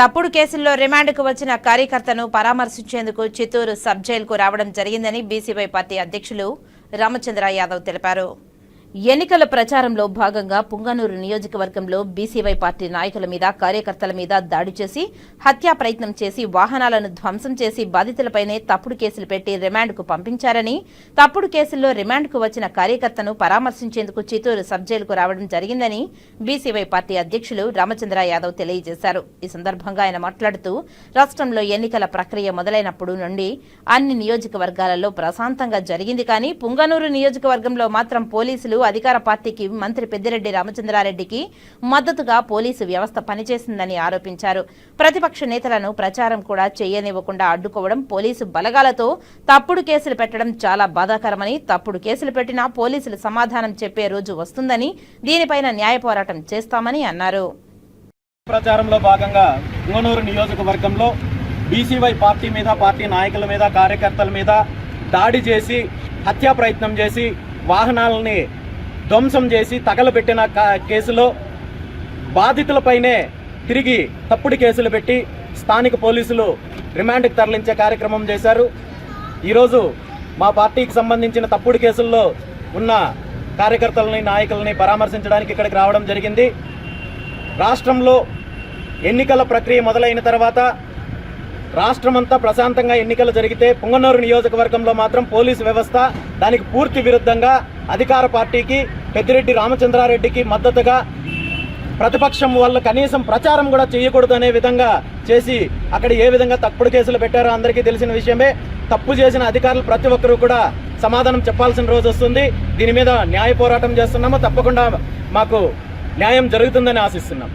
తప్పుడు కేసుల్లో రిమాండ్కు వచ్చిన కార్యకర్తను పరామర్శించేందుకు చిత్తూరు సబ్ జైలుకు రావడం జరిగిందని బీసీవై పార్టీ అధ్యక్షులు రామచంద్ర యాదవ్ తెలిపారు. ఎన్నికల ప్రచారంలో భాగంగా పుంగనూరు నియోజకవర్గంలో బీసీవై పార్టీ నాయకుల మీద కార్యకర్తల మీద దాడి చేసి హత్యా ప్రయత్నం చేసి వాహనాలను ధ్వంసం చేసి బాధితులపైనే తప్పుడు కేసులు పెట్టి రిమాండ్కు పంపించారని తప్పుడు కేసుల్లో రిమాండ్కు వచ్చిన కార్యకర్తను పరామర్శించేందుకు చిత్తూరు సబ్ జైలుకు రావడం జరిగిందని బీసీవై పార్టీ అధ్యక్షులు రామచంద్ర యాదవ్ తెలియజేశారు. ఈ సందర్భంగా ఆయన మాట్లాడుతూ రాష్ట్రంలో ఎన్నికల ప్రక్రియ మొదలైనప్పుడు నుండి అన్ని నియోజకవర్గాలలో ప్రశాంతంగా జరిగింది కానీ పుంగనూరు నియోజకవర్గంలో మాత్రం పోలీసులు అధికార పార్టీకి మంత్రి పెద్దిరెడ్డి రామచంద్రారెడ్డికి మద్దతుగా పోలీసు వ్యవస్థ పనిచేసిందని ఆరోపించారు. ప్రతిపక్ష నేతలను ప్రచారం కూడా చేయనివ్వకుండా అడ్డుకోవడం పోలీసు బలగాలతో తప్పుడు కేసులు పెట్టడం చాలా బాధాకరమని తప్పుడు కేసులు పెట్టినా పోలీసులు సమాధానం చెప్పే రోజు వస్తుందని దీనిపైన న్యాయ పోరాటం చేస్తామని అన్నారు. ప్రచారంలో భాగంగా పుంగనూరు నియోజకవర్గంలో బీసీవై పార్టీ మీద పార్టీ నాయకుల మీద కార్యకర్తల మీద దాడి చేసి హత్యా ప్రయత్నం చేసి వాహనాలని ధ్వంసం చేసి తగలబెట్టిన కా- కేసులో బాధితులపైనే తిరిగి తప్పుడు కేసులు పెట్టి స్థానిక పోలీసులు రిమాండ్కి తరలించే కార్యక్రమం చేశారు. ఈరోజు మా పార్టీకి సంబంధించిన తప్పుడు కేసుల్లో ఉన్న కార్యకర్తలని నాయకులని పరామర్శించడానికి ఇక్కడికి రావడం జరిగింది. రాష్ట్రంలో ఎన్నికల ప్రక్రియ మొదలైన తర్వాత రాష్ట్రమంతా ప్రశాంతంగా ఎన్నికలు జరిగితే పుంగనూరు నియోజకవర్గంలో మాత్రం పోలీసు వ్యవస్థ దానికి పూర్తి విరుద్ధంగా అధికార పార్టీకి పెద్దిరెడ్డి రామచంద్రారెడ్డికి మద్దతుగా ప్రతిపక్షం వల్ల కనీసం ప్రచారం కూడా చేయకూడదు అనే విధంగా చేసి అక్కడ ఏ విధంగా తప్పుడు కేసులు పెట్టారో అందరికీ తెలిసిన విషయమే. తప్పు చేసిన అధికారులు ప్రతి ఒక్కరూ కూడా సమాధానం చెప్పాల్సిన రోజు వస్తుంది. దీని మీద న్యాయ పోరాటం చేస్తున్నాము. తప్పకుండా మాకు న్యాయం జరుగుతుందని ఆశిస్తున్నాం